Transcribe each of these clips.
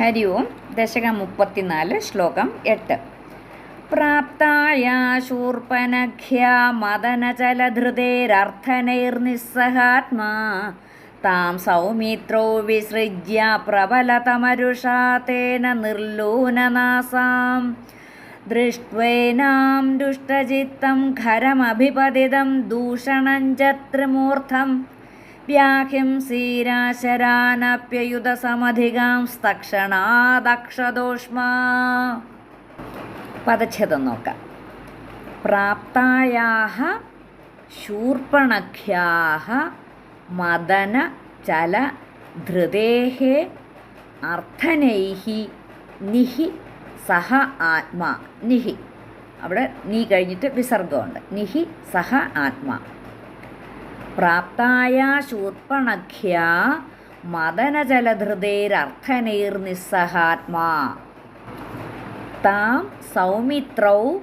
ഹരി ഓം ദശകം മുപ്പത്തിനാല് ശ്ലോകം എട്ട്. പ്രാപ്തായ ശൂർപ്പനഖ്യ മദനചലധൃതേരർത്ഥനൈർനിസ്സഹാത്മാ താം സൗമിത്രോ വിസൃജ്യ പ്രബലതമരുഷാ തേന നിർലൂനനാസാം. ദൃഷ്ട്വേനാം ദുഷ്ടചിത്തം ഖരമഭിപതിതം ദൂഷണം ച ത്രിമൂർധം വ്യാഹിംസീരാശരാനപ്യയുധസമധികാം സ്തക്ഷണാദക്ഷദോഷ്മാ. പദച്ഛേദം നോക്കാം. പ്രാപ്തായാഹ ശൂർപ്പണഖ്യാഹ മദന ചല ധൃതേഹ അർത്ഥനൈഹി നിഹി സഹ ആത്മാ. നിഹി. അവിടെ നീ കഴിഞ്ഞിട്ട് വിസർഗമുണ്ട് നിഹി സഹ ആത്മാ. പ്രാപ്തായ ശൂർപ്പണഖ്യ മദനജലധൃതേരർത്ഥനൈർനിസ്സഹാത്മാ താം സൗമിത്രൗ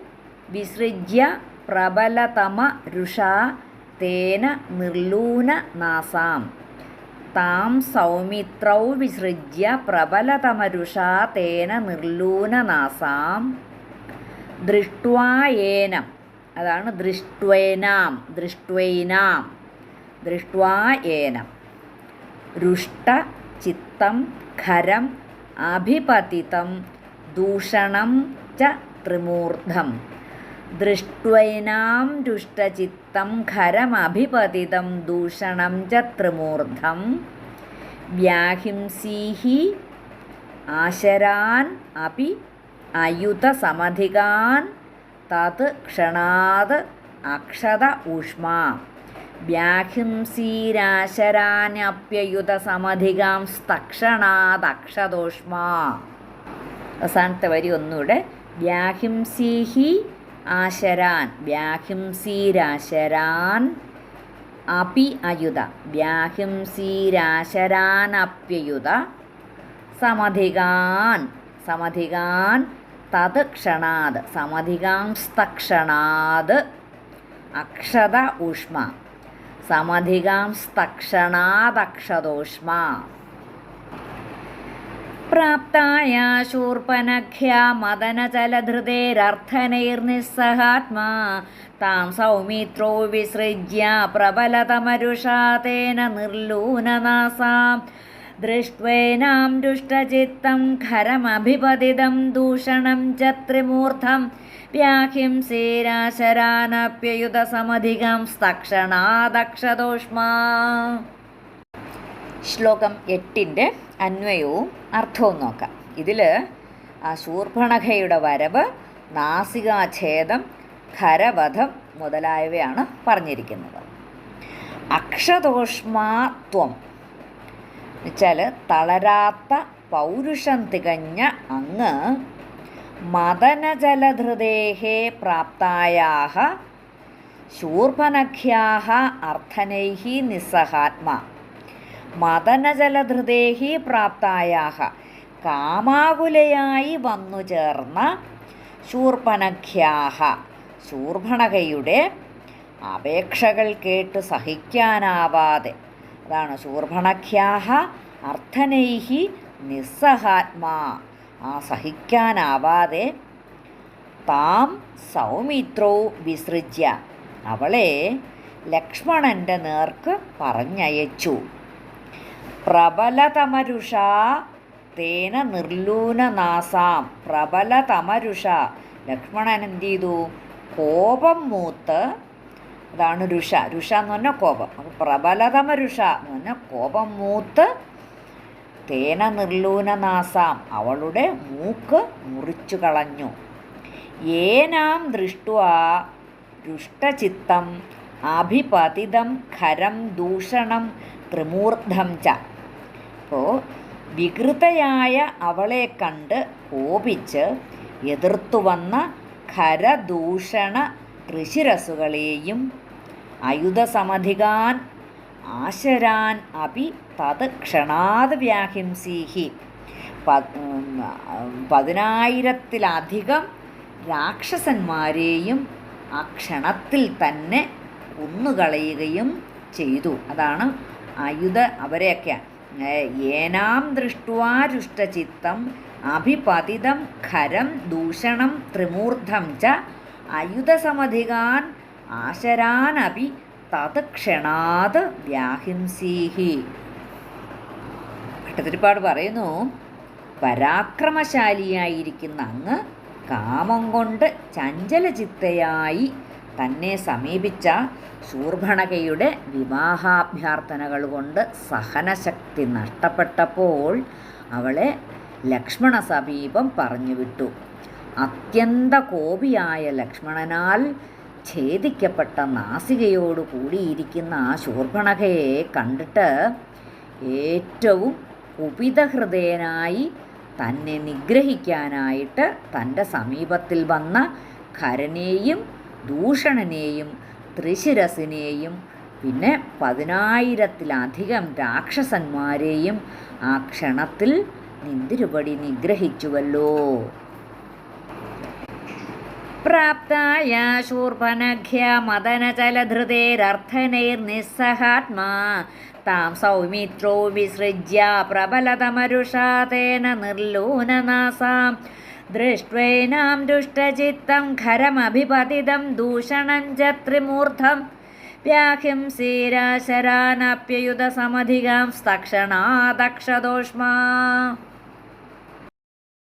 വിസൃജ്യ പ്രബലതമ രുഷാ തേന നിർലൂന നാസാം. താം സൗമിത്രൗ വിസൃജ്യ പ്രബലതമരുഷാ തേന നിർലൂന നാസാം. ദൃഷ്ട്വായേനം അതാണ് ദൃഷ്ട്വേനാം ദൃഷ്ട്വൈനാം. ദൃഷ്ട്വായേനം രുഷ്ട ചിത്തം ഖരം അഭിപതിതം ദൂഷണം ച ത്രിമൂർധം. ദൃഷ്ട്വൈനാം രുഷ്ടചിത്തം ഖരമഭിപതിതം ദൂഷണം ച ത്രിമൂർധം. വ്യാഹിംസീഹി ആശരാൻ അപി അയുതസമധികാൻ തത് ക്ഷണാത് അക്ഷത ഊഷ്മാ. വ്യാഹിംസീരാശരാന്യപ്യയുതസമധികാം സ്തക്ഷണാദക്ഷതോഷ്മാ അവസാനത്തെ വരി ഒന്നുകൂടെ. വ്യാഹിംസീഹി ആശരാൻ. വ്യാഹിംസീരാശരാൻ അപി അയുത. വ്യാഹിംസീരാശരാനപ്യയുത സമധികാൻ. സമധികാൻ തത് ക്ഷണാത് സമധികാംസ്തക്ഷണാത് അക്ഷത ഊഷ്മ. സമധികാംസ്തക്ഷണാദക്ഷതോഷ്മ പ്രാപ്തായ ശൂർപ്പനഖ്യ മദനചലധൃതേരർത്ഥനൈർനിസ്സഹാത്മാ താം സൗമിത്രോ വിസൃജ്യ പ്രബലതമരുഷാതേന നിർലൂനനാസാം. ദൃഷ്ട്വേനാം ദുഷ്ടചിത്തം ഖരമഭിപതിതം ദൂഷണം ച വ്യാഹിംസേരാശരാനപ്യയുധസമധികം സ്തക്ഷണാദക്ഷതോഷ്മാ ശ്ലോകം എട്ടിന്റെ അന്വയവും അർത്ഥവും നോക്കാം. ഇതിൽ ആ ശൂർഭണഖയുടെ വരവ് നാസികാഛേദം ഖരവധം മുതലായവയാണ് പറഞ്ഞിരിക്കുന്നത്. അക്ഷതോഷ്മാത്വം എന്നുവെച്ചാൽ തളരാത്ത പൗരുഷം തികഞ്ഞ അങ്ങ് മദനജലധൃതേഹേ പ്രാപ്തയാ ശൂർഭനഖ്യാഹ അർത്ഥനൈ നിസ്സഹാത്മാ. മദനജലധൃതേഹി പ്രാപ്തായാഹ കാമാകുലയായി വന്നു ചേർന്ന ശൂർപ്പണഖ്യാഹ ശൂർഭണകയുടെ അപേക്ഷകൾ കേട്ട് സഹിക്കാനാവാതെ. അതാണ് ശൂർഭണഖ്യാഹ അർത്ഥനൈഹി നിസ്സഹാത്മാ. ആ സഹിക്കാനാവാതെ താം സൗമിത്രോ വിസൃജ്യ. അവളെ ലക്ഷ്മണന്റെ നേർക്ക് പറഞ്ഞയച്ചു. പ്രബലതമരുഷ തേന നിർലൂനനാസാം. പ്രബലതമരുഷ. ലക്ഷ്മണൻ എന്ത് ചെയ്തു കോപം മൂത്ത് അതാണ് രുഷ. രുഷ എന്ന് പറഞ്ഞാൽ കോപം. അപ്പോൾ പ്രബലതമ രുഷ എന്ന് പറഞ്ഞാൽ കോപം മൂത്ത് തേന നിർലൂനനാസാം. അവളുടെ മൂക്ക് മുറിച്ചു കളഞ്ഞു. ഏനാം ദൃഷ്ടുവാ ദുഷ്ടചിത്തം. അഭിപതിതം ഖരം ദൂഷണം ത്രിമൂർദ്ധം ച. അപ്പോൾ വികൃതയായ അവളെ കണ്ട് കോപിച്ച് എതിർത്തു വന്ന ഖരദൂഷണ ഋഷിരസുകളെയും അയുധസമധികാൻ ആശരാൻ അപി തത് ക്ഷണാത് വ്യാഹിംസീഹി. പതിനായിരത്തിലധികം രാക്ഷസന്മാരെയും ആ ക്ഷണത്തിൽ തന്നെ കൊന്നുകളയുകയും ചെയ്തു. അതാണ് ആയുധ അവരെയൊക്കെ. ഏനാം ദൃഷ്ടുവാരുഷ്ടചിത്തം അഭിപതിതം ഖരം ദൂഷണം ത്രിമൂർധം ച അയുധസമധികാൻ ആശരാനപി തത് ക്ഷണാത് വ്യാഹിംസീഹി. ഭട്ടതിരിപ്പാട് പറയുന്നു പരാക്രമശാലിയായിരിക്കുന്ന അങ്ങ് കാമം കൊണ്ട് ചഞ്ചലചിത്തയായി തന്നെ സമീപിച്ച ശൂർഭണകയുടെ വിവാഹാഭ്യർത്ഥനകൾ കൊണ്ട് സഹനശക്തി നഷ്ടപ്പെട്ടപ്പോൾ അവളെ ലക്ഷ്മണ സമീപം പറഞ്ഞു വിട്ടു അത്യന്ത കോപിയായ ലക്ഷ്മണനാൽ ഛേദിക്കപ്പെട്ട നാസികയോട് കൂടിയിരിക്കുന്ന ആ ശൂർഭണകയെ കണ്ടിട്ട് ഏറ്റവും കുപിതഹൃദയനായി തന്നെ നിഗ്രഹിക്കാനായിട്ട് തന്റെ സമീപത്തിൽ വന്ന ഖരനെയും ദൂഷണനെയും ത്രിശിരസിനെയും പിന്നെ പതിനായിരത്തിലധികം രാക്ഷസന്മാരെയും ആ ക്ഷണത്തിൽ നിന്തിരുപടി നിഗ്രഹിച്ചുവല്ലോ. പ്രാപ്തായ ശൂർപനഖ്യ മദനചലധൃതേരർത്ഥനൈർനിസ്സഹാത്മാ താം സൗമിത്രോ വിസൃജ്യ പ്രബലതമരുഷാ തേന നിർലൂനനാസാം. ദൃഷ്ട്വൈനാം ദുഷ്ടചിത്തം ഖരമഭിപതിതം ദൂഷണം ച ത്രിമൂർധം. വ്യാഹിംസീരാശരാനപ്യയുധ സമധികാം സ്തക്ഷണാദക്ഷദോഷ്മാ.